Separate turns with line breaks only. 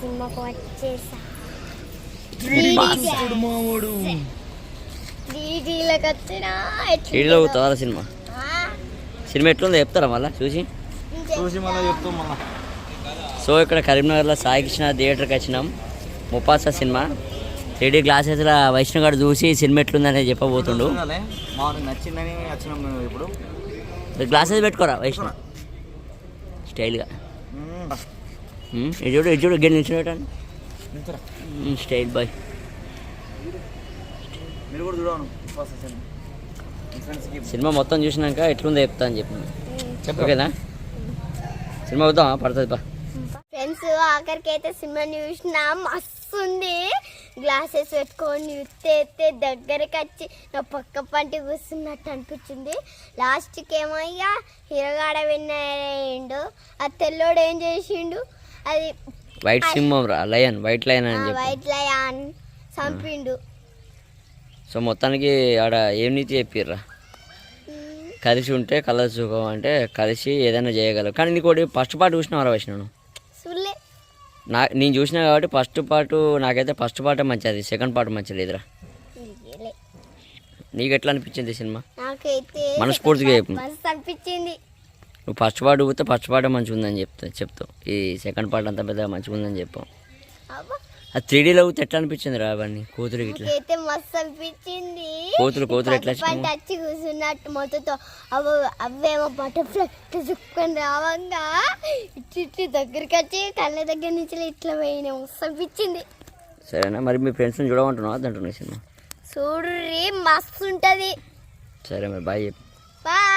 సినిమాకు వచ్చేసా. వచ్చినా
సినిమా? సినిమా ఎట్లుందో చెప్తారా మళ్ళీ? చూసి.
చూసి మళ్ళీ చెప్తాం మళ్ళా.
సో ఇక్కడ కరీంనగర్లో సాయి కృష్ణ థియేటర్కి వచ్చినాం. ముపాస సినిమా. త్రీడీ గ్లాసెస్లో వైష్ణవ్ గారు చూసి సినిమా ఎట్లుందని చెప్పబోతుండు.
నచ్చిందని వచ్చినాం మేము ఇప్పుడు.
గ్లాసెస్ పెట్టుకోరా వైష్ణవ్? స్టైల్గా. ఇది చూడు ఇది చూడు గెలి నిల్చుని పెట్టండి
ఇంతరా.
ఉమ్, స్టైల్ బాయ్
మీరు కూడా చూడను మీ ఫ్రెండ్స్కి
సినిమా మొత్తం చూసినాక ఎట్లుందో చెప్తా అని చెప్పి
చెప్పు
ఓకేనా సినిమా అవుతాం పడుతుంది బా
ఫ్రెండ్స్ ఆఖరికి అయితే సినిమా చూసిన మస్తు ఉంది గ్లాసెస్ పెట్టుకొని చూస్తే ఎత్తే దగ్గరికి వచ్చి నా పక్క పంటి కూర్చున్నట్టు అనిపించింది లాస్ట్కి ఏమో ఇక హీరోగాడ విన్నాడు ఆ తెల్లోడు ఏం చేసిండు అది
వైట్ సింహం రా లయన్ వైట్ లయన్ అని చెప్పి.
వైట్ లయాన్ చంపిండు.
సో మొత్తానికి ఆడ ఏం నీతి చెప్పిర్రా? కలిసి ఉంటే కలర్ సుఖం అంటే కలిసి ఏదైనా చేయగలరు కానీ నీకు ఒకటి ఫస్ట్ పార్ట్ చూసినావరా వైష్ణవ్ నా నేను చూసినా కాబట్టి ఫస్ట్ పార్ట్ నాకైతే ఫస్ట్ పార్ట్ మంచిది సెకండ్ పార్ట్ మంచిది లేదురా.
ఇయ్యలే.
నీకు ఎట్లా అనిపించింది సినిమా? మనస్ఫూర్తిగా చెప్పు.
అనిపించింది.
నువ్వు ఫస్ట్ పార్ట్ పోతే ఫస్ట్ పార్ట్ మంచిగా ఉందని చెప్తా చెప్తావు. ఈ సెకండ్ పార్ట్ అంతా పెద్దగా మంచిగా ఉందని చెప్పావు ఆ త్రీడీలో పోతే ఎట్లా అనిపించింది రా అవన్నీ? కూతురు ఇట్లా
నాకైతే మస్తు అనిపించింది.
కోతులు
ఈ
ఎట్లా
పంట వచ్చి కూర్చున్నట్టు మొత్తతో అవ అవేమో బటర్ఫ్లై చుక్కని రావంగా. ఇటు ఇటు దగ్గరికి వచ్చి కళ్ళ దగ్గర నుంచి ఇట్లా పోయిన. మస్తు అనిపించింది.
సరేనా? మరి మీ ఫ్రెండ్స్ని చూడమంటున్నావు? అదంటున్నావు సినిమా?
చూడు మస్తు ఉంటది.
సరే మరి బాయ్ చెప్పు.
బాయ్